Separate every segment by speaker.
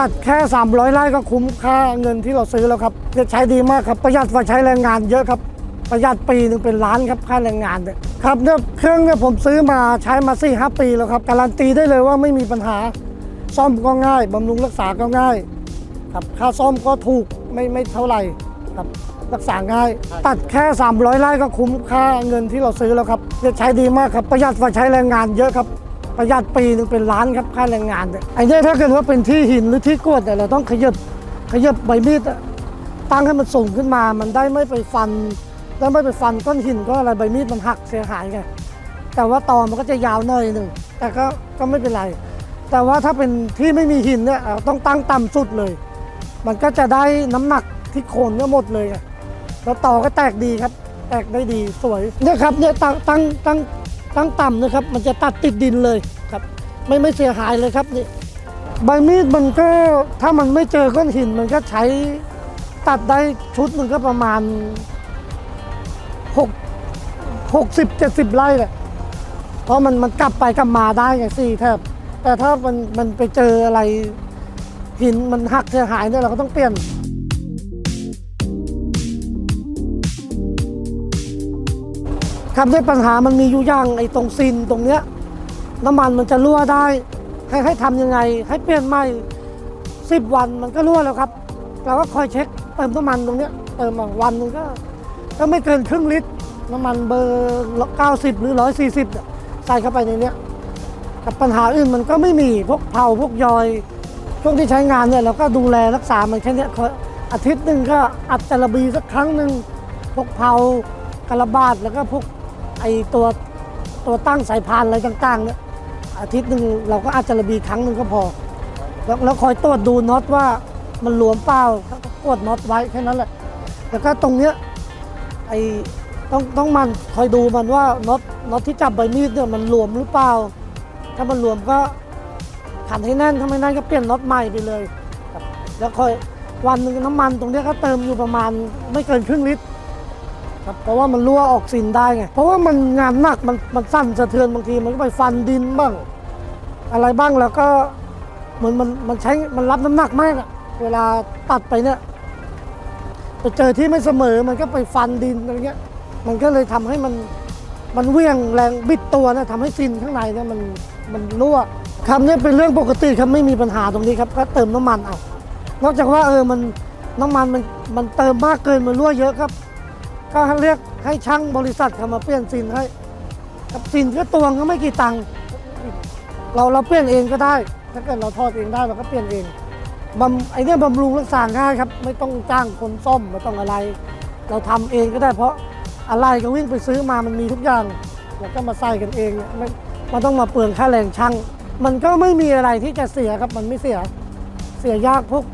Speaker 1: ตัดแค่ 300ไร่ก็คุ้มค่าเงินที่เราซื้อแล้วครับจะใช้ดีมากครับประหยัดกว่าใช้แรงงานเยอะครับ ประหยัดปีหนึ่งเป็นล้านครับค่าแรงงานเนี่ยครับเนี่ยเครื่องเนี่ยผมซื้อมาใช้มา4ี่หปีแล้วครับการันตีได้เลยว่าไม่มีปัญหาซ่อมก็ง่ายบำรุงรักษาก็ง่ายครับค่าซ่อมก็ถูกไม่ไม่เท่าไหร่ครับรักษาง่าย ตัดแค่ 300ไร่ก็คุ้มค่าเงินที่เราซื้อแล้วครับจะใช้ดีมากครับประหยัดกว่าใช้แรงงานเยอะครับ ประหยัดปีหนึ่งเป็นล้านครับค่าแรงงานเนี่ยไอ้เนี่ยถ้าเกิดว่าเป็นที่หินหรือที่กวดเนี่ยเราต้องขยับขยับใบมีดตั้งให้มันสูงขึ้นมา มันได้ไม่ไปฟันได้ไม่ไปฟันก้อนหินก็อะไรใบมีดมันหักเสียหายไงแต่ว่าตอมันก็จะยาวหน่อยหนึ่งแต่ก็ก็ไม่เป็นไร แต่ว่าถ้าเป็นที่ไม่มีหินเนี่ยต้องตั้งต่ำสุดเลย มันก็จะได้น้ำหนักที่โคนเนี่ยหมดเลยไงแล้วต่อก็แตกดีครับ แตกได้ดีสวยเนี่ยครับเนี่ยตั้งตั้งตั้ง ตั้งต่ำนะครับ มันจะตัดติดดินเลยครับ ไม่ไม่เสียหายเลยครับนี่ใบมีดมันก็ถ้ามันไม่เจอก้อนหินมันก็ใช้ตัดได้ชุดมันก็ประมาณหกหกสิบเจ็ดสิบไร่แหละเพราะมันมันกลับไปกลับมาได้ไงสี่แทบแต่ถ้ามันมันไปเจออะไรหินมันหักเสียหายเนี่ยเราก็ต้องเปลี่ยน ครับด้วยปัญหามันมีอยู่อย่างไอ้ตรงซินตรงเนี้ยน้ำมันมันจะรั่วได้ให้ให้ทำยังไง ให้เปลี่ยนใหม่สิบวันมันก็รั่วแล้วครับเราก็คอยเช็คเติมน้ำมันตรงเนี้ยเติมวันนึงก็ก็ไม่เกินครึ่งลิตรน้ำมันเบอร์ 90 หรือ 140เนี่ยใส่เข้าไปในเนี้ยกับปัญหาอื่นมันก็ไม่มีพวกเผาพวกยอยช่วงที่ใช้งานเนี่ยเราก็ดูแลรักษามันแค่เนี้ยคออาทิตย์หนึ่งก็อัดจระบีสักครั้งหนึ่งพวกเผากระบาดแล้วก็พวก ไอตัวตัวตั้งสายพานอะไรต่างๆเนี่ยอาทิตย์หนึ่งเราก็อัดจระบีครั้งหนึ่งก็พอ แล้วแล้วคอยตรวจดูน็อตว่ามันหลวมเปล่าก็กดน็อตไว้แค่นั้นแหละ แล้วก็ตรงเนี้ยไอต้องต้องมันคอยดูมันว่าน็อตน็อตที่จับใบมีดเนี่ยมันหลวมหรือเปล่า ถ้ามันหลวมก็ขันให้แน่นถ้าไม่แน่นก็เปลี่ยนน็อตใหม่ไปเลย แล้วคอยวันหนึ่งน้ำมันตรงเนี้ยก็เติมอยู่ประมาณไม่เกินครึ่งลิตร ครับเพราะว่ามันรั่วออกสินได้ไง เพราะว่ามันงานหนักมันมันสั่นสะเทือนบางทีมันก็ไปฟันดินบ้าง อะไรบ้างแล้วก็เหมือนมันมันใช้มันรับน้ำหนักมากอะเวลาตัดไปเนี่ยไปเจอที่ไม่เสมอมันก็ไปฟันดินอะไรเงี้ย มันก็เลยทำให้มันมันเวี่ยงแรงบิดตัวนะทำให้ซินข้างในเนี่ยมันมันรั่วคำนี้เป็นเรื่องปกติครับไม่มีปัญหาตรงนี้ครับก็เติมน้ำมันเอานอกจากว่าเออมันน้ำมันมันมันเติมมากเกินมันรั่วเยอะครับ ก็เรียกให้ช่างบริษัทเขามาเปลี่ยนซินให้กับซินก็ตวงก็ไม่กี่ตังค์เราเราเปลี่ยนเองก็ได้ ถ้าเกิดเราทอดเองได้เราก็เปลี่ยนเองบำไอเนี้ยบำรุงรักษาง่ายครับ ไม่ต้องจ้างคนซ่อมไม่ต้องอะไร เราทำเองก็ได้เพราะอะไรก็วิ่งไปซื้อมามันมีทุกอย่างเราก็มาใส่กันเองเนี่ยไม่มันต้องมาเปลืองค่าแรงช่าง มันก็ไม่มีอะไรที่จะเสียครับมันไม่เสียเสียยากพวก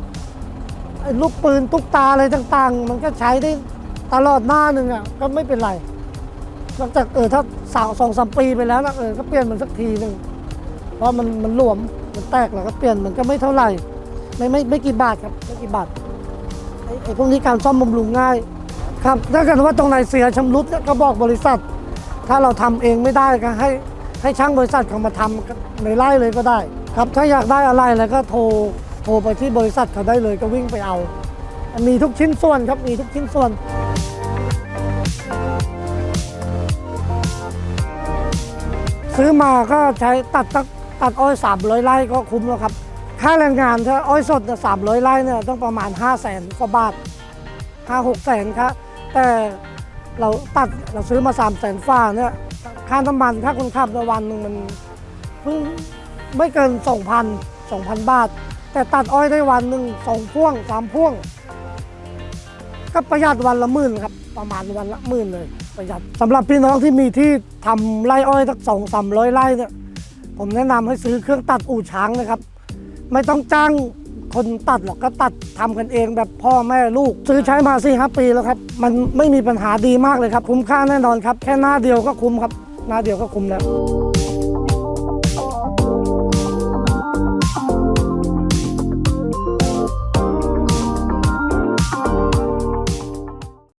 Speaker 1: ลูกปืนตุ๊กตาอะไรต่างๆ มันก็ใช้ได้ ตลอดหน้าหนึ่งอะก็ไม่เป็นไรนอกจากเออถ้าสาวสองสามปีไปแล้วนะเออก็เปลี่ยนมันสักทีหนึ่งเพราะมันมันหลวมมันแตกแล้วก็เปลี่ยนมันก็ไม่เท่าไหร่ ไม่ไม่ไม่กี่บาทครับไม่กี่บาทไอ้ไอ้พวกนี้การซ่อมบำรุงง่าย ครับถ้าเกิดว่าตรงไหนเสียชำรุดเนี่ยก็บอกบริษัท ถ้าเราทำเองไม่ได้ก็ให้ให้ช่างบริษัทเขามาทำในไร่เลยก็ได้ ครับถ้าอยากได้อะไรแล้วก็โทรโทรไปที่บริษัทเขาได้เลยก็วิ่งไปเอา มีทุกชิ้นส่วนครับมีทุกชิ้นส่วน ซื้อมาก็ใช้ตัดตัดตัดอ้อย300ไร่ก็คุ้มแล้วครับ ค่าแรงงานถ้าอ้อยสดเนี่ย300ไร่เนี่ยต้องประมาณ 5 0 0แสนกว่าบาทห้าหกแสนครับแต่เราตัดเราซื้อมาสามแสนฝ่าเนี่ยค่าน้ำมันค่าคนขับในวันหนึ่งมันเพิ่งไม่เกินสองพันสองพันบาท แต่ตัดอ้อยได้วันหนึ่งสองพ่วงสามพ่วง ก็ประหยัดวันละหมื่นครับประมาณวันละหมื่นเลย ประหยัดสำหรับพี่น้องที่มีที่ทำไร่อ้อยสักสองสามร้อยไร่เนี่ยผมแนะนำให้ซื้อเครื่องตัดอู่ช้างนะครับ ไม่ต้องจ้างคนตัดหรอกก็ตัดทำกันเองแบบพ่อแม่ลูก ซื้อใช้มาสี่ห้าปีแล้วครับ มันไม่มีปัญหาดีมากเลยครับ คุ้มค่าแน่นอนครับ แค่หน้าเดียวก็คุ้มครับ หน้าเดียวก็คุ้มแล้ว